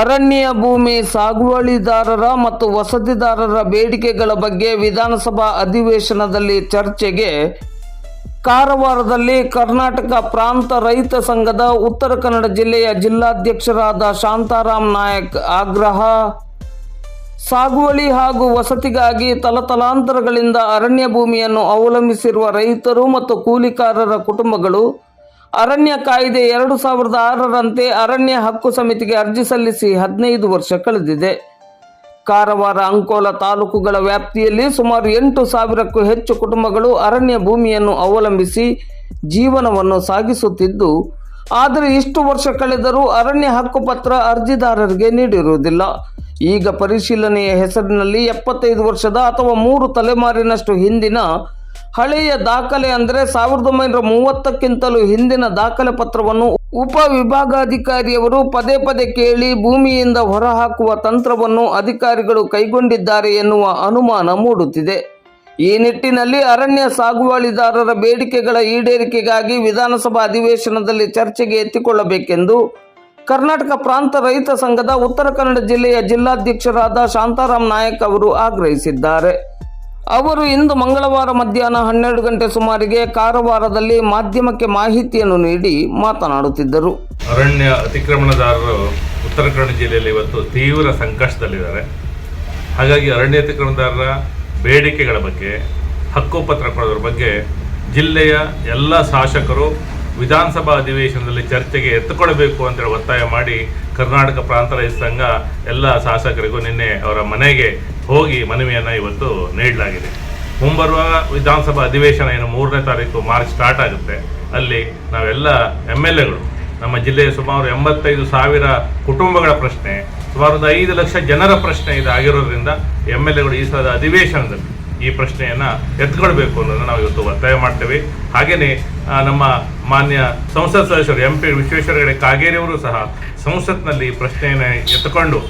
ಅರಣ್ಯ ಭೂಮಿ ಸಾಗುವಳಿದಾರರ ಮತ್ತು ವಸತಿದಾರರ ಬೇಡಿಕೆಗಳ ಬಗ್ಗೆ ವಿಧಾನಸಭಾ ಅಧಿವೇಶನದಲ್ಲಿ ಚರ್ಚೆಗೆ ಕಾರವಾರದಲ್ಲಿ ಕರ್ನಾಟಕ ಪ್ರಾಂತ ರೈತ ಸಂಘದ ಉತ್ತರ ಕನ್ನಡ ಜಿಲ್ಲೆಯ ಜಿಲ್ಲಾಧ್ಯಕ್ಷರಾದ ಶಾಂತಾರಾಮ್ ನಾಯಕ್ ಆಗ್ರಹ. ಸಾಗುವಳಿ ಹಾಗೂ ವಸತಿಗಾಗಿ ತಲತಲಾಂತರಗಳಿಂದ ಅರಣ್ಯ ಭೂಮಿಯನ್ನು ಅವಲಂಬಿಸಿರುವ ರೈತರು ಮತ್ತು ಕೂಲಿಕಾರರ ಕುಟುಂಬಗಳು ಅರಣ್ಯ ಕಾಯ್ದೆ ಎರಡು ಸಾವಿರದ ಆರರಂತೆ ಅರಣ್ಯ ಹಕ್ಕು ಸಮಿತಿಗೆ ಅರ್ಜಿ ಸಲ್ಲಿಸಿ ಹದಿನೈದು ವರ್ಷ ಕಳೆದಿದೆ. ಕಾರವಾರ, ಅಂಕೋಲ ತಾಲೂಕುಗಳ ವ್ಯಾಪ್ತಿಯಲ್ಲಿ ಸುಮಾರು ಎಂಟು ಸಾವಿರಕ್ಕೂ ಹೆಚ್ಚು ಕುಟುಂಬಗಳು ಅರಣ್ಯ ಭೂಮಿಯನ್ನು ಅವಲಂಬಿಸಿ ಜೀವನವನ್ನು ಸಾಗಿಸುತ್ತಿದ್ದು, ಆದರೆ ಇಷ್ಟು ವರ್ಷ ಕಳೆದರೂ ಅರಣ್ಯ ಹಕ್ಕುಪತ್ರ ಅರ್ಜಿದಾರರಿಗೆ ನೀಡಿರುವುದಿಲ್ಲ. ಈಗ ಪರಿಶೀಲನೆಯ ಹೆಸರಿನಲ್ಲಿ ಎಪ್ಪತ್ತೈದು ವರ್ಷದ ಅಥವಾ ಮೂರು ತಲೆಮಾರಿನಷ್ಟು ಹಿಂದಿನ ಹಳೆಯ ದಾಖಲೆ ಅಂದರೆ ಸಾವಿರದ ಒಂಬೈನೂರ ಮೂವತ್ತಕ್ಕಿಂತಲೂ ಹಿಂದಿನ ದಾಖಲೆ ಪತ್ರವನ್ನು ಉಪ ವಿಭಾಗಾಧಿಕಾರಿಯವರು ಪದೇ ಪದೇ ಕೇಳಿ ಭೂಮಿಯಿಂದ ಹೊರಹಾಕುವ ತಂತ್ರವನ್ನು ಅಧಿಕಾರಿಗಳು ಕೈಗೊಂಡಿದ್ದಾರೆ ಎನ್ನುವ ಅನುಮಾನ ಮೂಡುತ್ತಿದೆ. ಈ ನಿಟ್ಟಿನಲ್ಲಿ ಅರಣ್ಯ ಸಾಗುವಳಿದಾರರ ಬೇಡಿಕೆಗಳ ಈಡೇರಿಕೆಗಾಗಿ ವಿಧಾನಸಭಾ ಅಧಿವೇಶನದಲ್ಲಿ ಚರ್ಚೆಗೆ ಎತ್ತಿಕೊಳ್ಳಬೇಕೆಂದು ಕರ್ನಾಟಕ ಪ್ರಾಂತ ರೈತ ಸಂಘದ ಉತ್ತರ ಕನ್ನಡ ಜಿಲ್ಲೆಯ ಜಿಲ್ಲಾಧ್ಯಕ್ಷರಾದ ಶಾಂತಾರಾಮ್ ನಾಯಕ್ ಅವರು ಆಗ್ರಹಿಸಿದ್ದಾರೆ. ಅವರು ಇಂದು ಮಂಗಳವಾರ ಮಧ್ಯಾಹ್ನ ಹನ್ನೆರಡು ಗಂಟೆ ಸುಮಾರಿಗೆ ಕಾರವಾರದಲ್ಲಿ ಮಾಧ್ಯಮಕ್ಕೆ ಮಾಹಿತಿಯನ್ನು ನೀಡಿ ಮಾತನಾಡುತ್ತಿದ್ದರು. ಅರಣ್ಯ ಅತಿಕ್ರಮಣದಾರರು ಉತ್ತರ ಕನ್ನಡ ಜಿಲ್ಲೆಯಲ್ಲಿ ಇವತ್ತು ತೀವ್ರ ಸಂಕಷ್ಟದಲ್ಲಿದ್ದಾರೆ. ಹಾಗಾಗಿ ಅರಣ್ಯ ಅತಿಕ್ರಮಣದಾರರ ಬೇಡಿಕೆಗಳ ಬಗ್ಗೆ, ಹಕ್ಕುಪತ್ರ ಕೊಡೋದ್ರ ಬಗ್ಗೆ ಜಿಲ್ಲೆಯ ಎಲ್ಲ ಶಾಸಕರು ವಿಧಾನಸಭಾ ಅಧಿವೇಶನದಲ್ಲಿ ಚರ್ಚೆಗೆ ಎತ್ತುಕೊಳ್ಬೇಕು ಅಂತೇಳಿ ಒತ್ತಾಯ ಮಾಡಿ ಕರ್ನಾಟಕ ಪ್ರಾಂತ ರೈತ ಸಂಘ ಎಲ್ಲ ಶಾಸಕರಿಗೂ ನಿನ್ನೆ ಅವರ ಮನೆಗೆ ಹೋಗಿ ಮನವಿಯನ್ನು ಇವತ್ತು ನೀಡಲಾಗಿದೆ. ಮುಂಬರುವ ವಿಧಾನಸಭಾ ಅಧಿವೇಶನ ಏನು ಮೂರನೇ ತಾರೀಕು ಮಾರ್ಚ್ ಸ್ಟಾರ್ಟ್ ಆಗುತ್ತೆ. ಅಲ್ಲಿ ನಾವೆಲ್ಲ ಎಂ ಎಲ್ ಎಗಳು, ನಮ್ಮ ಜಿಲ್ಲೆಯ ಸುಮಾರು ಎಂಬತ್ತೈದು ಸಾವಿರ ಕುಟುಂಬಗಳ ಪ್ರಶ್ನೆ, ಸುಮಾರು ಒಂದು ಐದು ಲಕ್ಷ ಜನರ ಪ್ರಶ್ನೆ ಇದಾಗಿರೋದ್ರಿಂದ ಎಂ ಎಲ್ ಎಗಳು ಈ ಸಲದ ಅಧಿವೇಶನದಲ್ಲಿ ಈ ಪ್ರಶ್ನೆಯನ್ನು ಎತ್ಕೊಳ್ಬೇಕು ಅನ್ನೋದನ್ನು ನಾವು ಇವತ್ತು ಒತ್ತಾಯ ಮಾಡ್ತೇವೆ. ಹಾಗೆಯೇ ನಮ್ಮ ಮಾನ್ಯ ಸಂಸತ್ ಸದಸ್ಯರು ಎಂ ಪಿ ವಿಶ್ವೇಶ್ವರ ಹೆಗಡೆ ಕಾಗೇರಿಯವರು ಸಹ ಸಂಸತ್ನಲ್ಲಿ ಈ ಪ್ರಶ್ನೆಯನ್ನು ಎತ್ತುಕೊಂಡು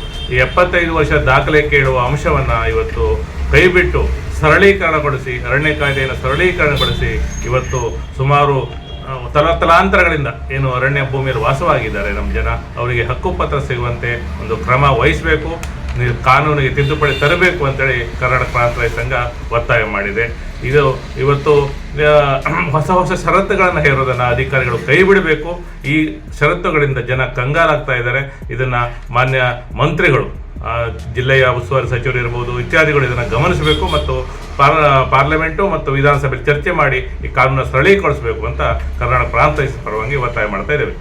ಎಪ್ಪತ್ತೈದು ವರ್ಷ ದಾಖಲೆ ಕೇಳುವ ಅಂಶವನ್ನು ಇವತ್ತು ಕೈಬಿಟ್ಟು ಸರಳೀಕರಣಗೊಳಿಸಿ, ಅರಣ್ಯ ಕಾಯ್ದೆಯನ್ನು ಸರಳೀಕರಣಗೊಳಿಸಿ ಇವತ್ತು ಸುಮಾರು ತಲ ತಲತಲಾಂತರಗಳಿಂದ ಏನು ಅರಣ್ಯ ಭೂಮಿಯಲ್ಲಿ ವಾಸವಾಗಿದ್ದಾರೆ ನಮ್ಮ ಜನ, ಅವರಿಗೆ ಹಕ್ಕುಪತ್ರ ಸಿಗುವಂತೆ ಒಂದು ಕ್ರಮ ವಹಿಸಬೇಕು. ಕಾನೂನಿಗೆ ತಿದ್ದುಪಡಿ ತರಬೇಕು ಅಂತೇಳಿ ಕರ್ನಾಟಕ ಪ್ರಾಂತ ರೈತ ಸಂಘ ಒತ್ತಾಯ ಮಾಡಿದೆ. ಇದು ಇವತ್ತು ಹೊಸ ಹೊಸ ಷರತ್ತುಗಳನ್ನು ಹೇರೋದನ್ನು ಅಧಿಕಾರಿಗಳು ಕೈ ಬಿಡಬೇಕು. ಈ ಷರತ್ತುಗಳಿಂದ ಜನ ಕಂಗಾಲಾಗ್ತಾ ಇದ್ದಾರೆ. ಇದನ್ನು ಮಾನ್ಯ ಮಂತ್ರಿಗಳು ಜಿಲ್ಲೆಯ ಉಸ್ತುವಾರಿ ಸಚಿವರು ಇರ್ಬೋದು ಇತ್ಯಾದಿಗಳು ಇದನ್ನು ಗಮನಿಸಬೇಕು ಮತ್ತು ಪಾರ್ ಪಾರ್ಲಿಮೆಂಟು ಮತ್ತು ವಿಧಾನಸಭೆ ಚರ್ಚೆ ಮಾಡಿ ಈ ಕಾನೂನನ್ನು ಸರಳೀಕರಿಸಬೇಕು ಅಂತ ಕರ್ನಾಟಕ ಪ್ರಾಂತ ರೈತ ಪರವಾಗಿ ಒತ್ತಾಯ ಮಾಡ್ತಾ ಇದ್ದೇವೆ.